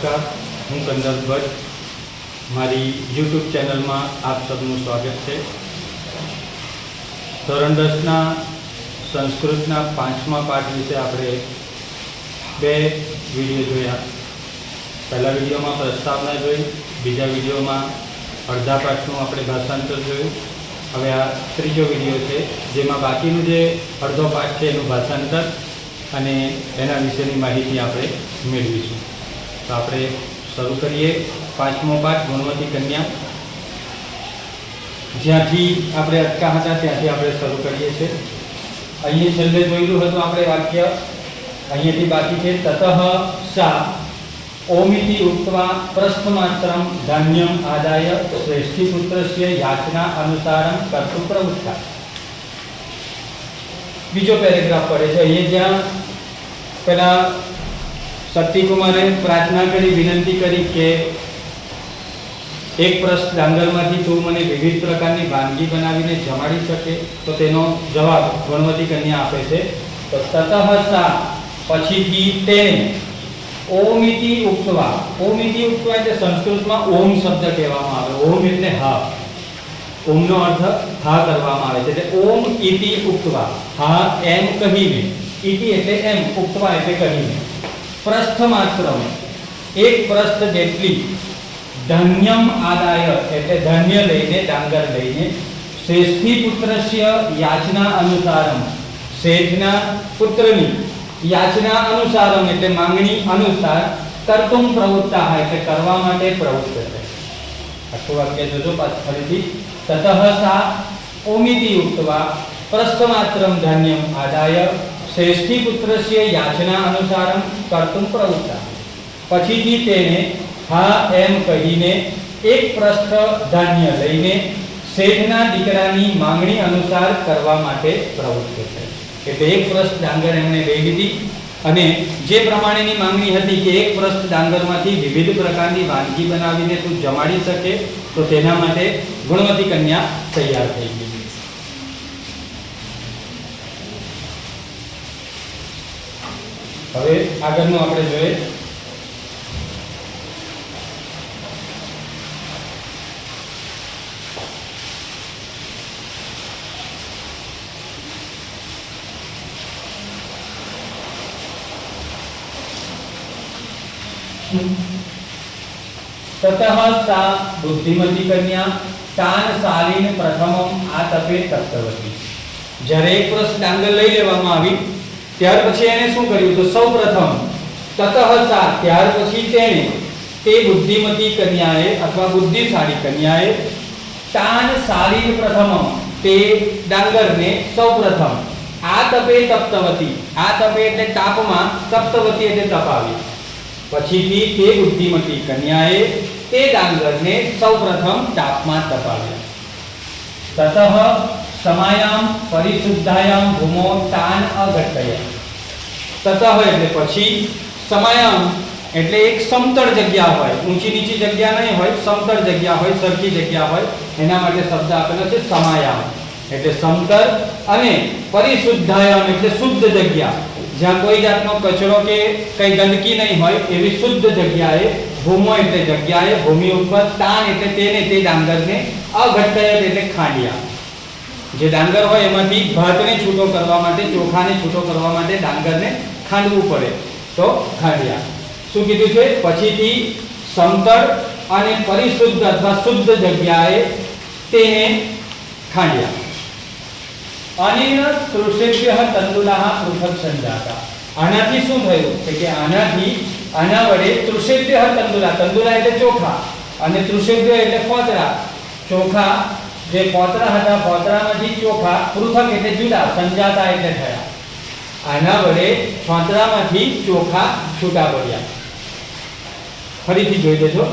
નમસ્કાર, હું કંદર ભટ્ટ. મારી યુટ્યુબ ચેનલમાં આપ સૌનું સ્વાગત છે. ધોરણ દસના સંસ્કૃતના પાંચમા પાઠ વિશે આપણે બે વીડિયો જોયા. પહેલા વિડીયોમાં પ્રસ્તાવના જોઈ, બીજા વિડીયોમાં અડધા પાઠનું આપણે ભાષાંતર જોયું. હવે આ ત્રીજો વીડિયો છે, જેમાં બાકીનું જે અડધો પાઠ છે એનું ભાષાંતર અને એના વિશેની માહિતી આપણે મેળવીશું. તો આપણે શરૂ કરીએ પાંચમો પાઠ ગુણવતી કન્યા જ્યાંથી આપણે અટકા હતા ત્યાંથી આપણે શરૂ કરીએ છીએ અહીંયા છેલ્લે જોયેલું હતું, આપણે વાક્ય અહીંયાથી બાકી છે, તતઃ સા ઓમિતિ ઉક્ત્વા પ્રસ્થમાત્રમ ધાન્યમ આદાય શ્રેષ્ઠીપુત્રસ્ય યાચના અનુસારમ કર્તુમ પ્રવૃત્તા. બીજો પેરેગ્રાફ પડે છે, અહીંયા જ્યાં પેલા સતીકુમારે પ્રાર્થના કરી, વિનંતી કરી કે એક પ્રશ્ન ડાંગરમાંથી તું મને વિવિધ પ્રકારની વાનગી બનાવીને જમાડી શકે તો તેનો જવાબ ગુણવતી કન્યા આપે છે. તો તતઃ સા પછીથી તેને ઓમિતિ ઉક્તવા. ઓમિતિ ઉક્તવા એટલે સંસ્કૃતમાં ઓમ શબ્દ કહેવામાં આવે. ઓમ એટલે હા. ઓમનો અર્થ હા કરવામાં આવે છે. એટલે ઓમ ઇતિ ઉક્તવા. હા એમ કહીને. ઇતિ એટલે એમ, ઉક્તવા એટલે કહીને. પ્રસ્થ માત્રમ. એક પ્રસ્થ જેટલી ધન્યમ આદાય, એટલે ધન્ય લઈને, ડાંગર લઈને શ્રેષ્ઠી પુત્રસ્ય યાચના અનુસારમ. શેઠના પુત્રની યાચના અનુસારમ, એટલે માંગણી અનુસાર કર્તુમ પ્રવૃત્તા એટલે કરવા માટે પ્રવૃત્ત છે આખું વાક્ય જોજો પાછું, ફરીથી. તતઃ સા ઓમિતિ ઉક્તવા પ્રસ્થમાત્રમ ધન્યમ આદાય શ્રેષ્ઠી પુત્રસ્ય યાચના અનુસારમ કર્તુમ પ્રવૃત્તા. પછીથી તેને હા એમ કહીને એક પ્રસ્થ ધાન્ય લઈને શેઠના દીકરાની માંગણી અનુસાર કરવા માટે પ્રવૃત્ત છે એટલે એક પ્રસ્થ ડાંગર એમણે લઈ લીધી અને જે પ્રમાણેની માંગણી હતી કે એક પ્રસ્થ ડાંગરમાંથી વિવિધ પ્રકારની વાનગી બનાવીને તું જમાડી શકે, તો તેના માટે ગુણવતી કન્યા તૈયાર થઈ ગઈ. હવે આગળનું આપણે જોઈએ. તતઃ બુદ્ધિમતી કન્યા તાન સાલીન પ્રથમમ આ તપે તપ્તવતી. જ્યારે એક ડાંગર લઈ લેવામાં આવી ત્યાર પછી એને શું કર્યું? તો સૌ પ્રથમ તતઃ સા, ત્યાર પછી તેણે તે બુદ્ધિમતી કન્યાએ અથવા બુદ્ધિશાળી કન્યાએ તાન સાલીન પ્રથમ તે ડાંગરને સૌ પ્રથમ આ તપે તપ્તવતી, આ તપે એટલે તાપમાં તપ્તવતી એટલે તપાવી. પછીથી તે બુદ્ધિમતી કન્યાએ તે ડાંગરને સૌપ્રથમ તાપમાં તપાવ્યા. તતઃ સમાયામ પરિશુદ્ધાયામ ભૂમો તાન અઘટયા તથા હોય એટલે પછી સમાયામ એટલે એક સમતળ જગ્યા હોય, ઊંચી નીચી જગ્યા નહીં હોય, સમતળ જગ્યા હોય, સરખી જગ્યા હોય, એના માટે શબ્દ આપેલો છે સમાયામ. એટલે સમતળ અને પરિશુદ્ધાયામ એટલે શુદ્ધ જગ્યા. જ્યાં કોઈ જાતનો કચરો કે કઈ ગંદકી નહીં હોય, એવી શુદ્ધ જગ્યાએ, ભૂમો એટલે જગ્યાએ, ભૂમિ ઉપર તાણ એટલે તેને તે ડાંગરને અઘટ્ટયત એટલે ખાંડિયા. જે ડાંગર હોય એમાંથી ભાતને છૂટો કરવા માટે, ચોખાને છૂટો કરવા માટે ડાંગરને ખાંડવું પડે. તો ખાંડિયા. શું કીધું છે? પછીથી સમતળ અને પરિશુદ્ધ અથવા શુદ્ધ જગ્યાએ તેને ખાંડ્યા. અનેન તૃષેભ્ય તંદુલાહ પૃથક સંજાતા. આનાથી શું થયું? છે કે આનાથી, આના વડે તૃષેભ્ય તંદુલા તંદુલા એટલે ચોખા અને તૃષેભ્ય એટલે ફોતરા. ચોખા જે પોતરા હતા પોતરામાંથી ચોખા, પૃથક એટલે જુદા, સંજાતા એટલે થયા. આના વડે પોતરામાંથી ચોખા છૂટા પડ્યા. ફરીથી જોઈ લેજો.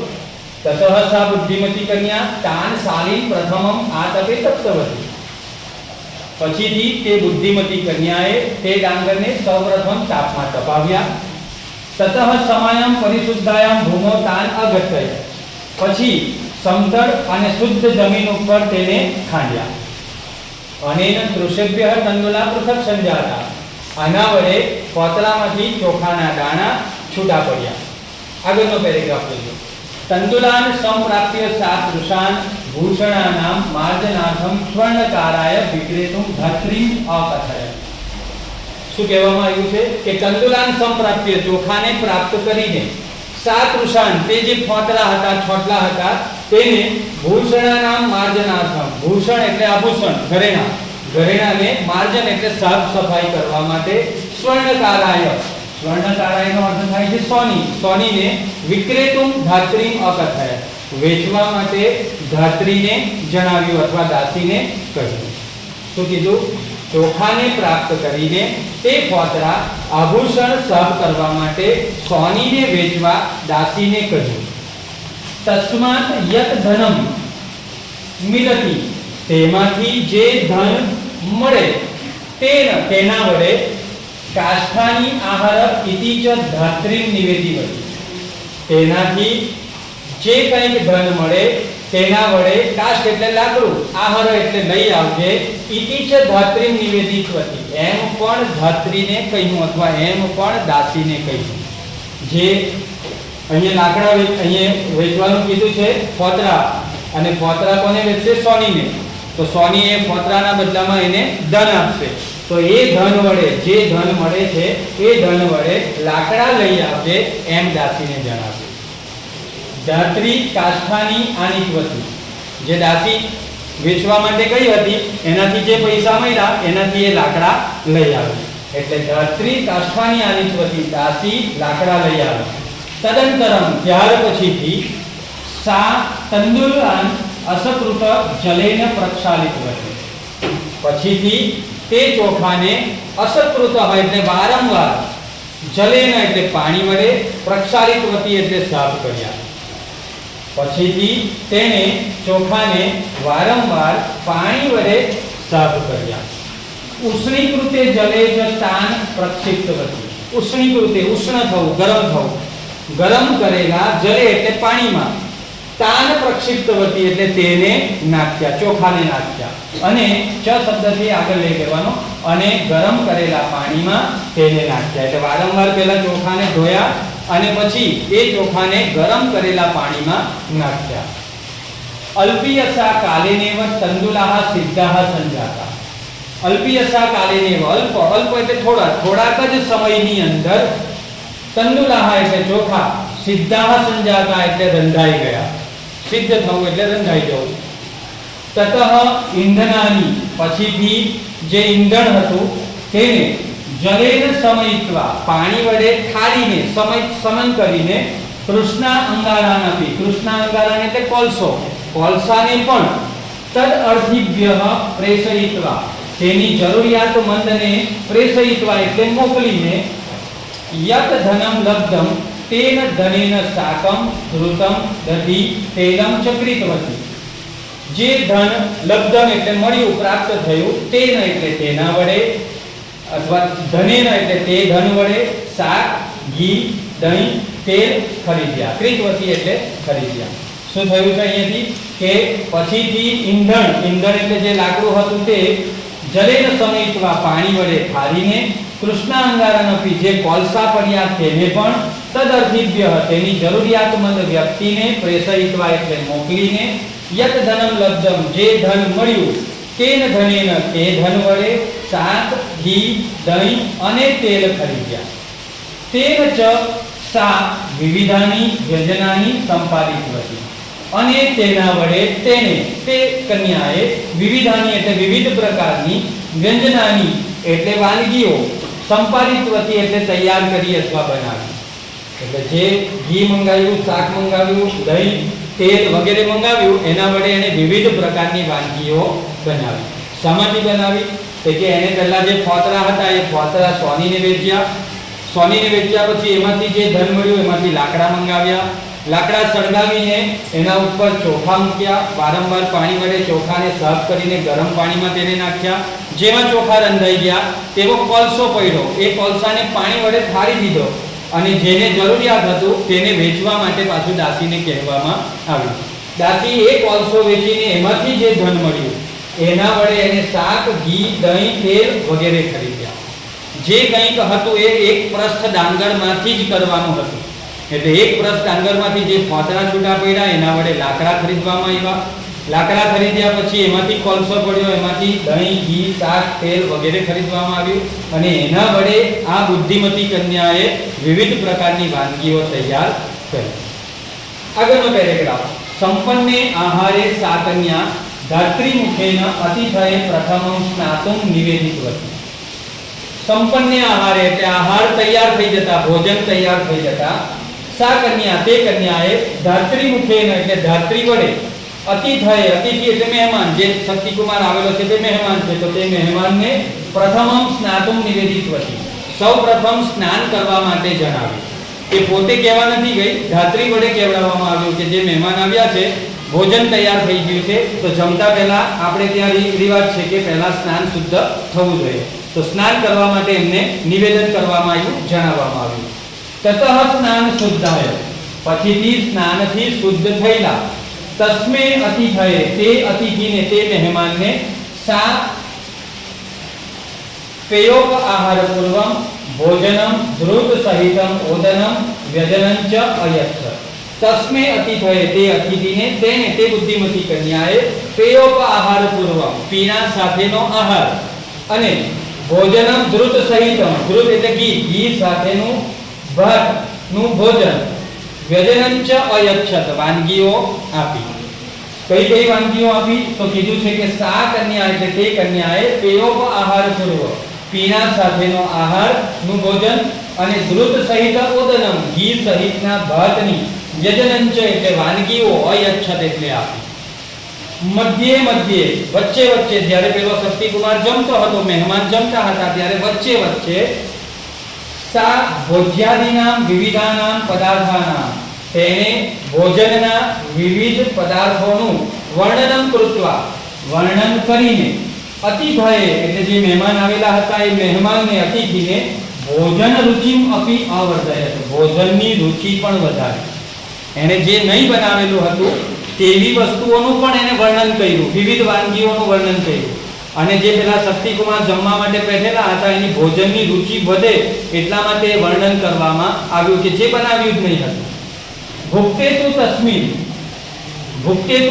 તતઃ સા બુદ્ધિમતી કન્યા, તાન સાલીન પ્રથમમ આ તપે તપ્તવતી. પછીથી તે બુદ્ધિમતી કન્યાએ તે ડાંગરને સૌપ્રથમ તાપમાં તપાવ્યા તતઃ સમાયમ પરિશુદ્ધાયામ ભૂમો તાન અગત્ય પછી સમતળ અને શુદ્ધ જમીન ઉપર તેને ખાંડ્યા. અનેન કૃષભ્ય તંદુલા પૃથક સંજાતા. આના વડે પોતળામાંથી ચોખાના દાણા છૂટા પડ્યા. આગળનો પેરેગ્રાફ લઈજો તંદુલાન સંપ્રાપ્ય સાત વૃષાન ભૂષણાનામ માર્જનાથમ સ્વર્ણકારાય વિક્રેતું ધાત્રીમ અકથય શું કહેવામાં આવ્યું છે? કે તંદુલાન સંપ્રાપ્ય ચોખાને પ્રાપ્ત કરીને સાત વૃષાન તે જે ફોતરા હતા, છોટલા હતા, તેને ભૂષણાનામ માર્જનાથમ ભૂષણ એટલે આભૂષણ, ઘરેણા. ઘરેણાને માર્જન એટલે સાફ સફાઈ કરવા માટે સ્વર્ણકારાય. સ્વર્ણકારાયનો અર્થ થાય છે સોની. સોનીને વિક્રેતુમ ધાત્રીમ અકથય. વેચવા માટે ધાત્રીને જણાવ્યું અથવા દાસીને કહ્યું. શું કીધું? ચોખાને પ્રાપ્ત કરીને તે ફોતરા આભૂષણ સબ કરવા માટે સોનીને વેચવા દાસીને કહ્યું, તસ્માત યત ધનમ. મિલતી, તેમાંથી જે ધન મળે તે તેના વડે કાષ્ઠાની આહાર ઇતિ ચ ધાત્રી નિવેદી હતી તેનાથી જે કંઈક ધન મળે તેના વડે કાષ્ટ એટલે લાકડું. આહરો એટલે લઈ આવજે. ઇતિ છે ધાત્રીમ નિવેદિત એમ પણ ધાત્રીને કહ્યું અથવા એમ પણ દાસીને કહ્યું. જે અહીંયા લાકડા અહીંયા વેચવાનું કીધું છે ફોતરા. અને ફોતરા કોને વેચશે? સોનીને. તો સોની એ ફોતરાના બદલામાં એને ધન આપશે. તો એ ધન વડે, જે ધન મળે છે, એ ધન વડે લાકડા લઈ આવજે, એમ દાસીને જણાવશે. ધાત્રી કાષ્ઠાની વતી જે દાસી વેચવા માટે ગઈ હતી, એનાથી જે પૈસા મળ્યા, એનાથી એ લાકડા લઈ આવી. એટલે ધાત્રી કાષ્ઠાની વતી દાસી લાકડા લઈ આવી. તદંતરમ ત્યાર પછીથી સા તંદુલાન અસકૃત જલેન પ્રક્ષાલિત હતી પછીથી તે ચોખાને અસકૃત હોય એટલે વારંવાર જલેન એટલે પાણી વડે પ્રક્ષાલિત વતી એટલે સાફ કર્યા. પછીથી તેણે ચોખાને વારંવાર પાણી વડે સાફ કર્યા. ઉષ્ણીકૃતે જલે જ તાન પ્રક્ષિપ્ત હતી. ઉષ્ણીકૃતે ઉષ્ણ થવું, ગરમ થવું. ગરમ કરેલા જલે એટલે પાણીમાં. તાન પ્રક્ષિપ્ત વતી એટલે તેને નાખ્યા, ચોખાને નાખ્યા. અને ચ શબ્દથી આગળ લઈ લેવાનો અને ગરમ કરેલા પાણીમાં તેને નાખ્યા. એટલે વારંવાર પહેલા ચોખાને ધોયા અને પછી એ ચોખાને ગરમ કરેલા પાણીમાં નાખ્યા. અલ્પિયસા કાલેનેવ તંદુલાહ સિદ્ધાહ સંજાતા. અલ્પિયસા કાલેનેવ અલ્પ અલ્પ એટલે થોડા, થોડાક જ સમયની અંદર તંદુલાહ એટલે ચોખા, સિદ્ધાહ સંજાતા એટલે રંધાઈ ગયા. સિદ્ધ થવું એટલે રંધાઈ જવું. તતઃ ઈંધનાની પછીથી જે ઈંધણ હતું, તેને જલેન સમયિત્વા, પાણી વડે ઠારીને, સમય, સમન કરીને કૃષ્ણા અંગારા નથી કૃષ્ણા અંગારા એટલે કોલસો, કોલસાને પણ તદ અર્ધિભ્ય પ્રેષયિત્વા. તેની જરૂરિયાતમંદને પ્રેષયિત્વા એટલે મોકલીને યત ધનમ લબ્ધમ, તેન ધનેન સાકમ ધૃતમ, દધી, તેલમ ચક્રિતવતી. જે ધન લબ્ધમ એટલે મળ્યું, પ્રાપ્ત થયું, તેન એટલે તેના વડે અથવા ધનેન એટલે તે ધન વડે શાક, ઘી, દહીં, તેલ ખરીદ્યા. કૃતવતી એટલે ખરીદ્યા. શું થયું છે અહીંયાથી? કે પછીથી ઈંધણ ઈંધણ એટલે જે લાકડું હતું તે જલેન સમિતવા પાણી વડે ઠારીને કૃષ્ણ અંગારાનપી જે કોલસા પડ્યા તેને પણ તદર્થિભ્ય તેની જરૂરિયાતમંદ વ્યક્તિને પ્રેષયિતવા એટલે મોકલીને યત ધનમ લબ્ધમ, જે ધન મળ્યું, તેન ધનેન, તે ધન વડે શાક, ઘી, દહીં અને તેલ ખરીદ્યા. તેન ચ સા વિવિધાની વ્યંજનાની સંપાદિત હતી અને તેના વડે તેને તે કન્યાએ વિવિધાની એટલે વિવિધ પ્રકારની વ્યંજનાની એટલે વાનગીઓ સંપાદિત વતી એટલે તૈયાર કરી અથવા બનાવી. એટલે જે ઘી મંગાવ્યું, શાક મંગાવ્યું, દહીં, તેલ વગેરે મંગાવ્યું, એના વડે એને વિવિધ પ્રકારની વાનગીઓ બનાવી. શામાંથી બનાવી? કે એને પહેલા જે ફોતરા હતા, એ ફોતરા સોનીને વેચ્યા. સોનીને વેચ્યા પછી એમાંથી જે ધન મળ્યું, એમાંથી લાકડા મંગાવ્યા. લાકડા સળગાવીને એના ઉપર ચોખા મૂક્યા. વારંવાર પાણી વડે ચોખાને સાફ કરીને ગરમ પાણીમાં તેને નાખ્યા. જેમાં ચોખા રંધાઈ ગયા, તેવો કોલસો પડ્યો. એ કોલસાને પાણી વડે ઠારી દીધો અને જેને જરૂરિયાત હતું તેને વેચવા માટે પાછું દાસીને કહેવામાં આવ્યું. દાસી એ કોલસો વેચીને એમાંથી જે ધન મળ્યું એના વડે એને શાક, ઘી, દહીં, તેલ વગેરે ખરીદ્યા. જે કંઈક હતું એ એક પ્રસ્થ ડાંગરમાંથી જ કરવાનું હતું. એટલે એક પ્રસ્થ ડાંગરમાંથી જે ફોતરા છૂટા પડ્યા, એના વડે લાકડા ખરીદવામાં આવ્યા. લાકડા ખરીદ્યા પછી એમાંથી કોલસો પડ્યો, એમાંથી દહીં, ઘી, શાક, તેલ વગેરે ખરીદવામાં આવ્યું. અને એના વડે આ બુદ્ધિમતી કન્યાએ વિવિધ પ્રકારની વાનગીઓ તૈયાર કરી. આગળનો પેરેગ્રાફ. સંપન્ને આહારે સા કન્યા ધાત્રીમુખેન અતિથયે પ્રથમ સ્નાતુમ નિવેદિતવતી સંપન્ન આહાર એટલે આહાર તૈયાર થઈ જતા, ભોજન તૈયાર થઈ જતા, સા કન્યા, તે કન્યાએ ધાત્રીમુખેન એટલે ધાત્રી વડે અતિથય અતિથિ એટલે મહેમાન, જે શક્તિકુમાર આવેલો છે તે મહેમાન છે, તો તે મહેમાનને પ્રથમમ સ્નાતુમ નિવેદિતવતી સૌ પ્રથમ સ્નાન કરવા માટે જણાવ્યું. એ પોતે કહેવા નથી ગઈ, ધાત્રી વડે કહેવડાવવામાં આવ્યું કે જે મહેમાન આવ્યા છે ભોજન તૈયાર થઈ ગયું છે. તો જમતા પહેલા આપણે ત્યાં રી- રિવાજ છે કે પહેલા સ્નાન શુદ્ધ થવું જોઈએ. તો સ્નાન કરવા માટે એમને નિવેદન કરવામાં આવ્યું, જણાવવામાં આવ્યું. તતઃ સ્નાન શુદ્ધાય. પછીથી સ્નાનથી શુદ્ધ થયેલા. તસ્મે અતિથયે તે અતિથિને, તે મહેમાનને સા પેયોગ આહાર પૂર્વમ ભોજનમ ધ્રુત સહિતમ ઓદનમ વ્યજનમ ચ અયચ્છ તસ્મે અતિથયે તે અતિથિને તેને તે બુદ્ધિમતી કન્યાએ પેયોગ આહાર પૂર્વમ પીણા સાથેનો આહાર અને ભોજનમ ધ્રુત સહિતમ ધ્રુત એટલે ઘી ઘી સાથેનું ભાતનું ભોજન વ્યજનમ ચ અયચ્છત વાનગીઓ આપી કઈ કઈ વાનગીઓ આપી તો કીધું છે કે સા કન્યા એટલે તે કન્યાએ પેયોપ આહાર પૂર્વ પીણા સાથેનો આહારનું ભોજન અને ધ્રુત સહિત ઓદનમ ઘી સહિતના ભાતની યજનંચ એટલે વાનગીઓ અયચ્છત એટલે આપી મધ્યે મધ્યે વચ્ચે વચ્ચે જ્યારે પેલો શક્તિકુમાર જમતો હતો મહેમાન જમતા હતા ત્યારે વચ્ચે વચ્ચે સા ભોજ્યાદિનામ વિવિધાનામ પદાર્થાનામ તેણે ભોજનના વિવિધ પદાર્થોનું વર્ણનમ કૃત્વા વર્ણન કરીને અતિથયે એટલે જે મહેમાન આવેલા હતા એ મહેમાનને અતિથિને ભોજન રુચિમ અપી આવર્ધયત ભોજનની રુચિ પણ વધારી એણે જે નહીં બનાવેલું હતું, તેવી વસ્તુઓનું પણ એને વર્ણન કર્યું, વિવિધ વાનગીઓનું વર્ણન કર્યું. અને જે પેલા શક્તિકુમાર જમવા માટે બેઠેલા હતા, એની ભોજનની રુચિ વધે એટલા માટે વર્ણન કરવામાં આવ્યું કે જે બનાવ્યું જ નહીં હતું. ભુક્તેતુ તસ્મિન.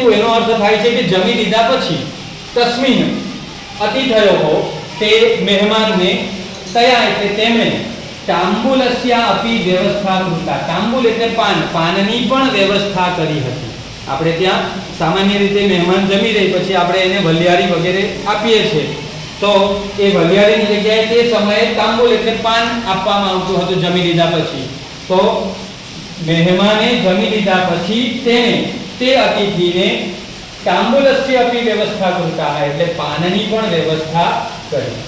તું એનો અર્થ થાય છે કે જમી લીધા પછી તસ્મિન હો તે મહેમાનને તયા એટલે તેમણે તાંબુલસ્યા અપી વ્યવસ્થા પાનની પણ વ્યવસ્થા કરી આપણે ત્યાં સામાન્ય રીતે વલિયારી વગેરે આપીએ છીએ. તો એ વલિયારીની જગ્યાએ તે સમયે તાંબુલ એટલે પાન આપવામાં આવતું હતું જમી લીધા પછી. તો મહેમાને જમી લીધા પછી તેને તે અતિથિને તાંબુલસ્ય અપી વ્યવસ્થા કૃતા એટલે પાનની પણ વ્યવસ્થા કરી.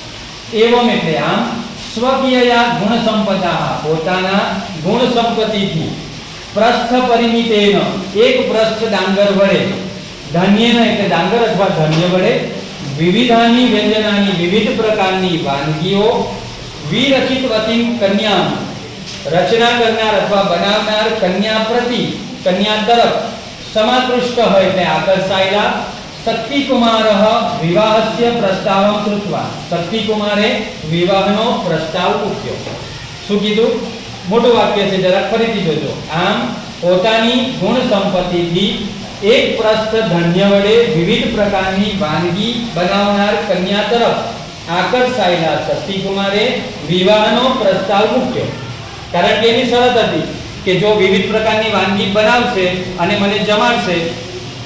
એવમ એટલે આમ સ્વકીયયા ગુણ સંપદા પોતાના ગુણ સંપત્તિથી પ્રસ્થ પરિમિતેન, એક પ્રસ્થ ડાંગર વડે. ધાન્યન એટલે ડાંગર અથવા ધાન્ય વડે. વિવિધાની વ્યંજનાની વિવિધ પ્રકારની વાનગીઓ. વિરચિત વિરચિતવતી કન્યા. રચના કરનાર અથવા બનાવનાર કન્યા પ્રતિ, કન્યા તરફ. સમાકૃષ્ટ હોય એટલે આકર્ષાયેલા. શક્તિકુમાર વિવાહસ્ય પ્રસ્તાવમ કૃત્વા શક્તિકુમારે વિવાહનો પ્રસ્તાવ મૂક્યો શું કીધું મોટું વાક્ય છે જરા ફરીથી જોજો આમ પોતાની ગુણ સંપત્તિથી એક પ્રસ્થ ધન્ય વડે વિવિધ પ્રકારની વાનગી બનાવનાર કન્યા તરફ આકર્ષાયેલા શક્તિકુમારે વિવાહનો પ્રસ્તાવ મૂક્યો કારણ કે એની શરત હતી કે જો વિવિધ પ્રકારની વાનગી બનાવશે અને મને જમાડશે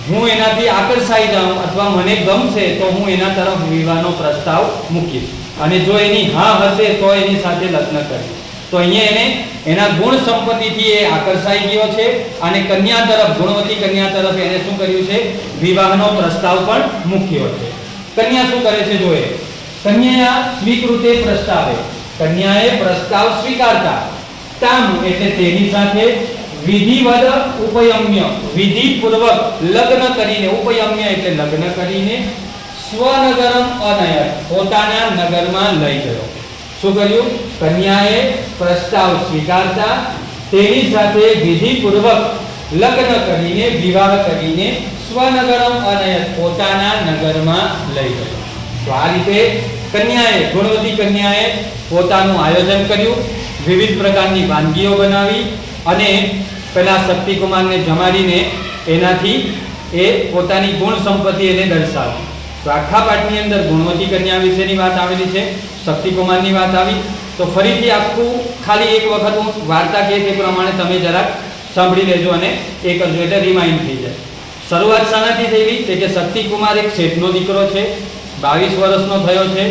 હું એનાથી આકર્ષાઈ જાઉં અથવા મને ગમશે તો હું એના તરફ વિવાહનો પ્રસ્તાવ મૂકીશ. અને જો એની હા હશે તો એની સાથે લગ્ન કરીશ. તો અહીંયા એને એના ગુણ સંપત્તિથી એ આકર્ષાઈ ગયો છે અને કન્યા તરફ, ગુણવતી કન્યા તરફ એને શું કર્યું છે? વિવાહનો પ્રસ્તાવ પણ મૂક્યો છે. કન્યા શું કરે છે જોએ કન્યા સ્વીકૃતે પ્રસ્તાવે. કન્યાએ પ્રસ્તાવ સ્વીકારતા. તામ એટલે તેની સાથે વિધિવદ ઉપયમ્ય. વિધિપૂર્વક લગ્ન કરીને, ઉપયમ્ય એટલે લગ્ન કરીને સ્વનગરમ અનયન, પોતાના નગરમાં લઈ ગયો. શું કર્યું? કન્યાએ પ્રસ્તાવ સ્વીકારતા તેની સાથે વિધિપૂર્વક લગ્ન કરીને, વિવાહ કરીને સ્વનગરમ અનયન પોતાના નગરમાં લઈ ગયો. તો આ રીતે કન્યાએ, ગુણવતી કન્યાએ પોતાનું આયોજન કર્યું, વિવિધ પ્રકારની વાનગીઓ બનાવી અને પેલા શક્તિકુમારને જમાડીને એનાથી એ પોતાની ગુણ સંપત્તિ એને દર્શાવી. તો આખા પાઠની અંદર ગુણવતી કન્યા વિશેની વાત આવેલી છે, શક્તિકુમારની વાત આવી. તો ફરીથી આખું ખાલી એક વખત હું વાર્તા કહે તે પ્રમાણે તમે જરાક સાંભળી લેજો અને એ કરજો. એટલે રિમાઇન્ડ થઈ જાય. શરૂઆત શાનાથી થયેલી તે કે શક્તિકુમાર એક શેઠનો દીકરો છે, બાવીસ વર્ષનો થયો છે.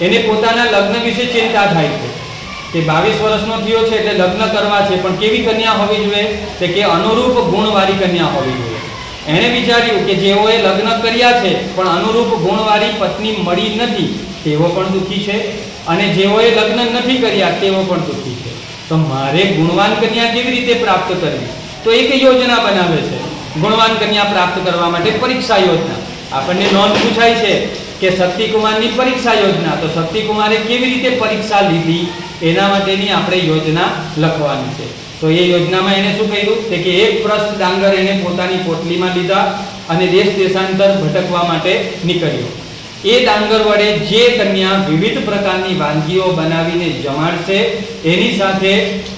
એને પોતાના લગ્ન વિશે ચિંતા થાય છે. કે બાવીસ વર્ષનો થયો છે એટલે લગ્ન કરવા છે, પણ કેવી કન્યા હોવી જોઈએ? કે અનુરૂપ ગુણવાળી કન્યા હોવી જોઈએ. એણે વિચાર્યું કે જેઓએ લગ્ન કર્યા છે, પણ અનુરૂપ ગુણવાળી પત્ની મળી નથી, તેઓ પણ દુઃખી છે. અને જેઓએ લગ્ન નથી કર્યા, તેઓ પણ દુઃખી છે. તો મારે ગુણવાન કન્યા કેવી રીતે પ્રાપ્ત કરવી? તો એક યોજના બનાવે છે. ગુણવાન કન્યા પ્રાપ્ત કરવા માટે પરીક્ષા યોજના. આપણને નોંધ પૂછાય છે કે શક્તિકુમારની પરીક્ષા યોજના. તો શક્તિકુમારે કેવી રીતે પરીક્ષા લીધી? એના માટેની આપણે યોજના લખવાની છે. તો એ યોજનામાં એને શું કર્યું? કે એક પ્રસ્થ ડાંગર એને પોતાની પોટલીમાં લીધા અને દેશ દેશાંતર ભટકવા માટે નીકળ્યો. એ ડાંગર વડે જે કન્યા વિવિધ પ્રકારની વાનગીઓ બનાવીને જમાડશે, એની સાથે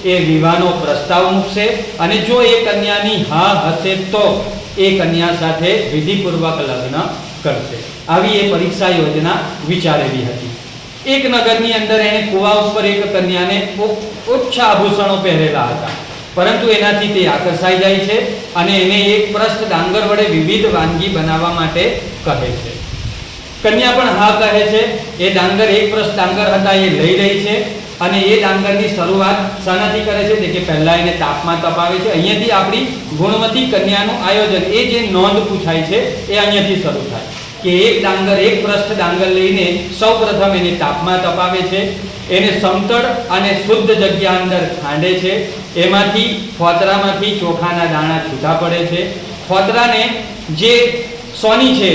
એ વિવાહનો પ્રસ્તાવ મૂકશે અને જો એ કન્યાની હા હશે તો એ કન્યા સાથે વિધિપૂર્વક લગ્ન કરશે. આવી એ પરીક્ષા યોજના વિચારેલી હતી. એક નગરની અંદર એણે કુવા ઉપર એક કન્યાને ઓછા આભૂષણો પહેરેલા હતા. પરંતુ એનાથી તે આકર્ષાઈ જાય છે અને એને એક પ્રસ્થ ડાંગર વડે વિવિધ વાનગી બનાવવા માટે કહે છે. કન્યા પણ હા કહે છે, એ ડાંગર એક પ્રસ્થ ડાંગર હતા, એ લઈ રહી છે અને એ ડાંગરની શરૂઆત શાનાથી કરે છે. કે પહેલાં એને તાપમાં તપાવે છે. અહીંયાથી આપણી ગુણવતી કન્યાનું આયોજન, એ જે નોંધ પૂછાય છે, એ અહીંયાથી શરૂ થાય. કે એક ડાંગર એક પ્રસ્થ ડાંગર લઈને સૌ પ્રથમ એને તાપમાં તપાવે છે. એને સમતળ અને શુદ્ધ જગ્યા અંદર ખાંડે છે. એમાંથી ફોતરામાંથી ચોખાના દાણા છૂટા પડે છે. ફોતરાને જે સોની છે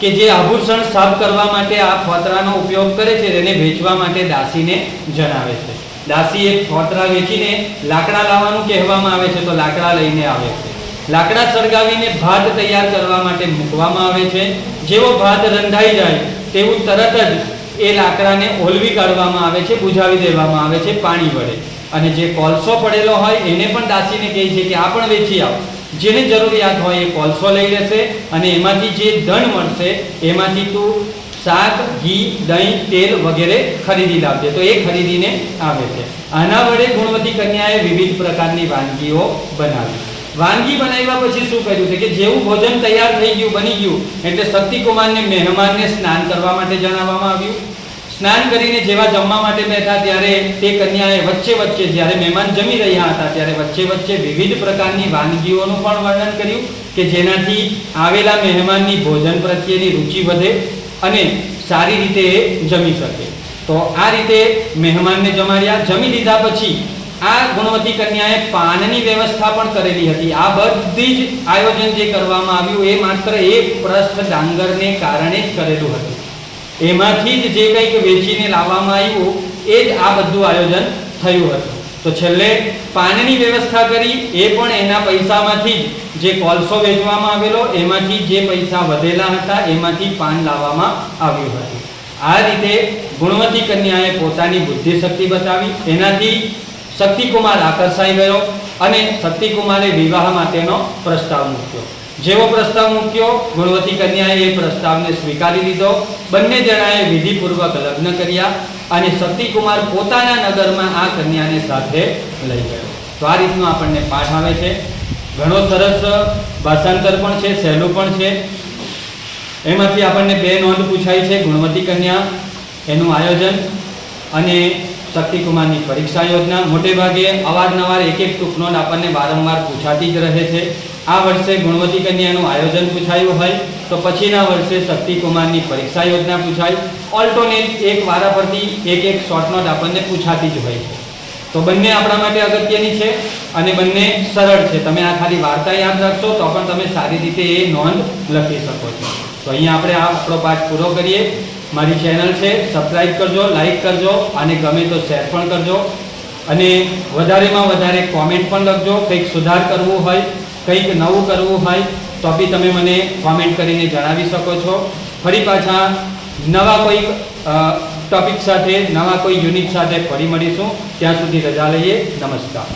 કે જે આભૂષણ સાફ કરવા માટે આ ફોતરાનો ઉપયોગ કરે છે, તેને વેચવા માટે દાસીને જણાવે છે. દાસી એ ફોતરા વેચીને લાકડા લાવવાનું કહેવામાં આવે છે, તો લાકડા લઈને આવે છે. લાકડા સળગાવીને ભાત તૈયાર કરવા માટે મૂકવામાં આવે છે. જેવો ભાત રંધાઈ જાય, તેવું તરત જ એ લાકડાને ઓલવી કાઢવામાં આવે છે બુઝાવી દેવામાં આવે છે પાણી વડે. અને જે કોલસો પડેલો હોય, એને પણ દાસીને કહે છે કે આ પણ વેચી આવો. જેને જરૂરિયાત હોય એ કોલસો લઈ લેશે અને એમાંથી જે ધન મળશે, એમાંથી તું શાક, ઘી, દહીં, તેલ વગેરે ખરીદી લાવજે. તો એ ખરીદીને આવે છે. આના વડે ગુણવતી કન્યાએ વિવિધ પ્રકારની વાનગીઓ બનાવી. વાનગી બનાવ્યા પછી શું કર્યું છે કે જેવું ભોજન તૈયાર થઈ ગયું, બની ગયું, એટલે શક્તિકુમારને, મહેમાનને સ્નાન કરવા માટે જણાવવામાં આવ્યું. સ્નાન કરીને જેવા જમવા માટે બેઠા ત્યારે તે કન્યાએ વચ્ચે વચ્ચે, જ્યારે મહેમાન જમી રહ્યા હતા, ત્યારે વચ્ચે વચ્ચે વિવિધ પ્રકારની વાનગીઓનું પણ વર્ણન કર્યું કે જેનાથી આવેલા મહેમાનની ભોજન પ્રત્યેની રુચિ વધે અને સારી રીતે જમી શકે. તો આ રીતે મહેમાનને જમાડ્યા. જમી લીધા પછી આ ગુણવતી કન્યાએ પાનની વ્યવસ્થા પણ કરેલી હતી. આ બધી જ આયોજન જે કરવામાં આવ્યું, એ માત્ર એક પ્રસ્થ ડાંગરને કારણે જ કરેલું હતું. એમાંથી જ જે કંઈક વેચીને લાવવામાં આવ્યું, એ જ આ બધું આયોજન થયું હતું. તો છેલ્લે પાનની વ્યવસ્થા કરી, એ પણ એના પૈસામાંથી જ જે કોલસો વેચવામાં આવેલો, એમાંથી જે પૈસા વધેલા હતા, એમાંથી પાન લાવવામાં આવ્યું હતું. આ રીતે ગુણવતી કન્યાએ પોતાની બુદ્ધિ શક્તિ બતાવી એનાથી શક્તિકુમાર આકર્ષાઈ ગયો અને શક્તિકુમારે વિવાહ માટેનો પ્રસ્તાવ મૂક્યો. જેવો પ્રસ્તાવ મૂક્યો, ગુણવતી કન્યાએ એ પ્રસ્તાવને સ્વીકારી લીધો. બંને જણાએ વિધિપૂર્વક લગ્ન કર્યા અને શક્તિકુમાર પોતાના નગરમાં આ કન્યાને સાથે લઈ ગયો. તો આ રીતનો આપણને પાઠ આવે છે. ઘણો સરસ ભાષાંતર પણ છે, સહેલું પણ છે. એમાંથી આપણને બે નોંધ પૂછાય છે, ગુણવતી કન્યા એનું આયોજન અને શક્તિકુમારની પરીક્ષા યોજના મોટે ભાગે અવારનવાર એક એક ટૂંક નોંધ આપણને વારંવાર પૂછાતી જ રહે છે. આ વર્ષે ગુણવતી કન્યાનું આયોજન પૂછાયું હોય તો પછીના વર્ષે શક્તિકુમારની પરીક્ષા યોજના પૂછાય. ઓલ્ટોનેટ એક વારા પરથી એક એક શોર્ટ નોટ આપણને પૂછાતી જ હોય. છે તો બંને આપણા માટે અગત્યની છે અને બંને સરળ છે. તમે આ ખાલી વાર્તા યાદ રાખશો તો પણ તમે સારી રીતે એ નોંધ લખી શકો છો. તો અહીંયા આપણે આ આપણો પાઠ પૂરો કરીએ. મારી ચેનલ છે સબસ્ક્રાઈબ કરજો લાઈક કરજો અને ગમે તો શેર પણ કરજો. અને વધારેમાં વધારે કોમેન્ટ પણ લખજો, કંઈક સુધાર કરવું હોય, કંઈક નવું કરવું હોય, તો બી તમે મને કોમેન્ટ કરીને જણાવી શકો છો. ફરી પાછા નવા કોઈક ટોપિક સાથે, નવા કોઈ યુનિટ સાથે ફરી મળીશું. ત્યાં સુધી રજા લઈએ. નમસ્કાર.